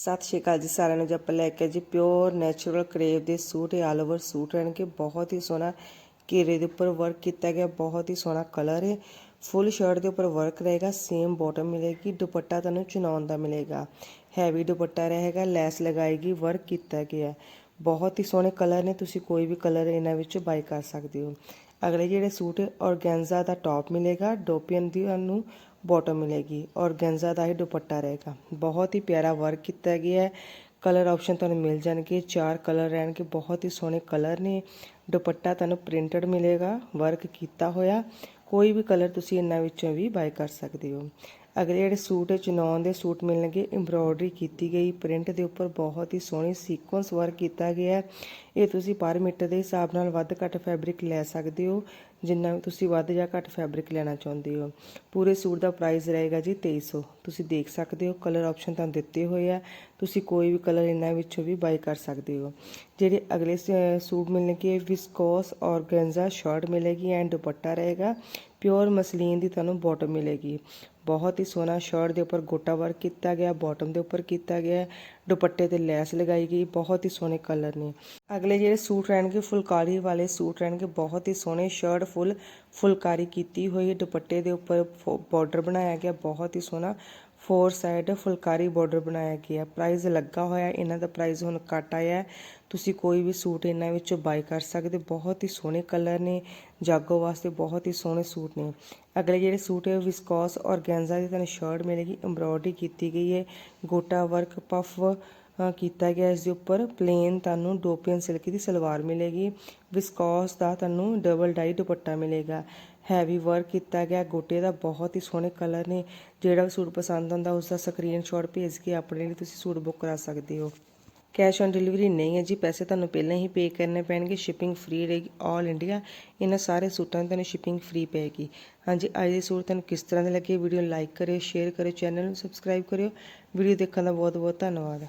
ਸਤਿ ਸ਼੍ਰੀ ਅਕਾਲ ਜੀ ਸਾਰਿਆਂ ਨੂੰ ਜੀ, ਆਪਾਂ ਲੈ ਕੇ ਜੀ ਪਿਓਰ ਨੈਚੁਰਲ ਕਰੇਵ ਦੇ ਸੂਟ, ਇਹ ਆਲ ਓਵਰ ਸੂਟ ਰਹਿਣਗੇ। ਬਹੁਤ ਹੀ ਸੋਹਣਾ ਘੇਰੇ ਦੇ ਉੱਪਰ ਵਰਕ ਕੀਤਾ ਗਿਆ, ਬਹੁਤ ਹੀ ਸੋਹਣਾ ਕਲਰ ਹੈ। ਫੁੱਲ ਸ਼ਰਟ ਦੇ ਉੱਪਰ ਵਰਕ ਰਹੇਗਾ ਸੇਮ ਬਾਟਮ ਮਿਲੇਗੀ, ਦੁਪੱਟਾ ਤੁਹਾਨੂੰ ਚੁਣਾਉਣ ਦਾ ਮਿਲੇਗਾ। ਹੈਵੀ ਦੁਪੱਟਾ ਰਹੇਗਾ ਲੈਸ ਲਗਾਏਗੀ ਵਰਕ ਕੀਤਾ ਗਿਆ ਬਹੁਤ ਹੀ ਸੋਹਣੇ ਕਲਰ ਨੇ, ਤੁਸੀਂ ਕੋਈ ਵੀ ਕਲਰ ਇਹਨਾਂ ਵਿੱਚ ਬਾਈ ਕਰ ਸਕਦੇ ਹੋ। ਅਗਲੇ ਜਿਹੜੇ ਸੂਟ ਔਰਗੈਂਜ਼ਾ ਦਾ ਟੌਪ ਮਿਲੇਗਾ ਡੋਪੀਅਨ ਦੀ ਤੁਹਾਨੂੰ ਬਾਟਮ ਮਿਲੇਗੀ ਔਰਗੈਂਜ਼ਾ ਦਾ ਹੀ ਦੁਪੱਟਾ ਰਹੇਗਾ। ਬਹੁਤ ਹੀ ਪਿਆਰਾ ਵਰਕ ਕੀਤਾ ਗਿਆ ਹੈ। ਕਲਰ ਆਪਸ਼ਨ ਤੁਹਾਨੂੰ ਮਿਲ ਜਾਣਗੇ। ਚਾਰ ਕਲਰ ਰਹਿਣਗੇ। ਬਹੁਤ ਹੀ ਸੋਹਣੇ ਕਲਰ ਨੇ। ਦੁਪੱਟਾ ਤੁਹਾਨੂੰ ਪ੍ਰਿੰਟਡ ਮਿਲੇਗਾ। ਵਰਕ ਕੀਤਾ ਹੋਇਆ। ਕੋਈ ਵੀ ਕਲਰ ਤੁਸੀਂ ਇਹਨਾਂ ਵਿੱਚੋਂ ਵੀ ਬਾਈ ਕਰ ਸਕਦੇ ਹੋ। ਅਗਲੇ ਜਿਹੜੇ ਸੂਟ ਚਨੌਨ ਦੇ ਸੂਟ ਮਿਲਣਗੇ ਐਮਬ੍ਰੋਇਡਰੀ ਕੀਤੀ ਗਈ ਪ੍ਰਿੰਟ ਦੇ ਉੱਪਰ ਬਹੁਤ ਹੀ ਸੋਹਣੀ ਸੀਕੁਐਂਸ ਵਰਕ ਕੀਤਾ ਗਿਆ ਹੈ। ਇਹ ਤੁਸੀਂ ਪਰ ਮੀਟਰ ਦੇ ਹਿਸਾਬ ਨਾਲ ਵੱਧ ਘੱਟ ਫੈਬਰਿਕ ਲੈ ਸਕਦੇ ਹੋ, ਜਿੰਨਾ ਵੀ ਤੁਸੀਂ ਵੱਧ ਜਾਂ ਘੱਟ ਫੈਬਰਿਕ ਲੈਣਾ ਚਾਹੁੰਦੇ ਹੋ। ਪੂਰੇ ਸੂਟ ਦਾ ਪ੍ਰਾਈਸ ਰਹੇਗਾ ਜੀ 2300 ਤੁਸੀਂ ਦੇਖ ਸਕਦੇ ਹੋ ਕਲਰ ਆਪਸ਼ਨ ਤੁਹਾਨੂੰ ਦਿੱਤੇ ਹੋਏ ਆ। ਤੁਸੀਂ ਕੋਈ ਵੀ ਕਲਰ ਇਹਨਾਂ ਵਿੱਚੋਂ ਵੀ ਬਾਈ ਕਰ ਸਕਦੇ ਹੋ। ਜਿਹੜੇ ਅਗਲੇ ਸ- ਸੂਟ ਮਿਲਣਗੇ ਵਿਸਕੋਸ ਔਰਗੈਂਜ਼ਾ ਸ਼ਰਟ ਮਿਲੇਗੀ ਐਂਡ ਦੁਪੱਟਾ ਰਹੇਗਾ। ਪਿਓਰ ਮਸਲੀਨ ਦੀ ਤੁਹਾਨੂੰ ਬਾਟਮ ਮਿਲੇਗੀ। ਬਹੁਤ ਹੀ ਸੋਹਣਾ ਸ਼ਰਟ ਦੇ ਉੱਪਰ ਗੋਟਾ ਵਰਕ ਕੀਤਾ ਗਿਆ ਬਾਟਮ ਦੇ ਉੱਪਰ ਕੀਤਾ ਗਿਆ। ਦੁਪੱਟੇ ਤੇ ਲੈਸ ਲਗਾਈ ਗਈ, ਬਹੁਤ ਹੀ ਸੋਹਣੇ ਕਲਰ ਨੇ। ਅਗਲੇ ਜਿਹੜੇ ਸੂਟ ਰਹਿਣਗੇ, ਫੁਲਕਾਰੀ ਵਾਲੇ ਸੂਟ ਰਹਿਣਗੇ, ਬਹੁਤ ਹੀ ਸੋਹਣੇ ਸ਼ਰਟ ਫੁੱਲ ਫੁਲਕਾਰੀ ਕੀਤੀ ਹੋਈ ਦੁਪੱਟੇ ਦੇ ਉੱਪਰ ਬਾਰਡਰ ਬਣਾਇਆ ਗਿਆ, ਬਹੁਤ ਹੀ ਸੋਹਣਾ। ਫੋਰ ਸਾਈਡ ਫੁਲਕਾਰੀ ਬਾਰਡਰ ਬਣਾਇਆ ਗਿਆ। ਪ੍ਰਾਈਸ ਲੱਗਾ ਹੋਇਆ, ਇਹਨਾਂ ਦਾ ਪ੍ਰਾਈਸ ਹੁਣ ਘੱਟ ਆਇਆ ਤੁਸੀਂ ਕੋਈ ਵੀ ਸੂਟ ਇਹਨਾਂ ਵਿੱਚੋਂ ਬਾਈ ਕਰ ਸਕਦੇ, ਬਹੁਤ ਹੀ ਸੋਹਣੇ ਕਲਰ ਨੇ, ਜਾਗੋ ਵਾਸਤੇ ਬਹੁਤ ਹੀ ਸੋਹਣੇ ਸੂਟ ਨੇ। ਅਗਲੇ ਜਿਹੜੇ ਸੂਟ ਹੈ ਵਿਸਕੋਸ ਔਰਗੈਂਜ਼ਾ ਦੀ ਤੁਹਾਨੂੰ ਸ਼ਰਟ ਮਿਲੇਗੀ ਐਮਬ੍ਰੋਇਡਰੀ ਕੀਤੀ ਗਈ ਹੈ, ਗੋਟਾ ਵਰਕ ਪਫ ਕੀਤਾ ਗਿਆ ਇਸ ਦੇ ਉੱਪਰ ਪਲੇਨ ਤੁਹਾਨੂੰ ਡੋਪੀਅਨ ਸਿਲਕ ਦੀ ਸਲਵਾਰ ਮਿਲੇਗੀ ਵਿਸਕੋਸ ਦਾ ਤੁਹਾਨੂੰ ਡਬਲ ਡਾਈ ਦੁਪੱਟਾ ਮਿਲੇਗਾ। ਹੈਵੀ ਵਰਕ ਕੀਤਾ ਗਿਆ, ਗੋਟੇ ਦਾ ਬਹੁਤ ਹੀ ਸੋਹਣੇ ਕਲਰ ਨੇ, ਜਿਹੜਾ ਵੀ ਸੂਟ ਪਸੰਦ ਆਉਂਦਾ ਉਸ ਦਾ ਸਕਰੀਨਸ਼ਾਟ ਭੇਜ ਕੇ ਆਪਣੇ ਲਈ ਤੁਸੀਂ ਸੂਟ ਬੁੱਕ ਕਰਾ ਸਕਦੇ ਹੋ। ਕੈਸ਼ ਔਨ ਡਿਲੀਵਰੀ ਨਹੀਂ ਹੈ ਜੀ, ਪੈਸੇ ਤੁਹਾਨੂੰ ਪਹਿਲਾਂ ਹੀ ਪੇ ਕਰਨੇ ਪੈਣਗੇ ਸ਼ਿਪਿੰਗ ਫ੍ਰੀ ਰਹੇਗੀ ਆਲ ਇੰਡੀਆ ਇਹਨਾਂ ਸਾਰੇ ਸੂਟਾਂ ਦੀ ਤੁਹਾਨੂੰ ਸ਼ਿਪਿੰਗ ਫ੍ਰੀ ਪਏਗੀ। ਹਾਂਜੀ, ਅੱਜ ਦੇ ਸੂਟ ਤੁਹਾਨੂੰ ਕਿਸ ਤਰ੍ਹਾਂ ਦੇ ਲੱਗੇ? ਵੀਡੀਓ ਨੂੰ ਲਾਈਕ ਕਰਿਓ ਸ਼ੇਅਰ ਕਰਿਓ ਚੈਨਲ ਨੂੰ ਸਬਸਕ੍ਰਾਈਬ ਕਰਿਓ। ਵੀਡੀਓ ਦੇਖਣ ਦਾ ਬਹੁਤ ਬਹੁਤ ਧੰਨਵਾਦ।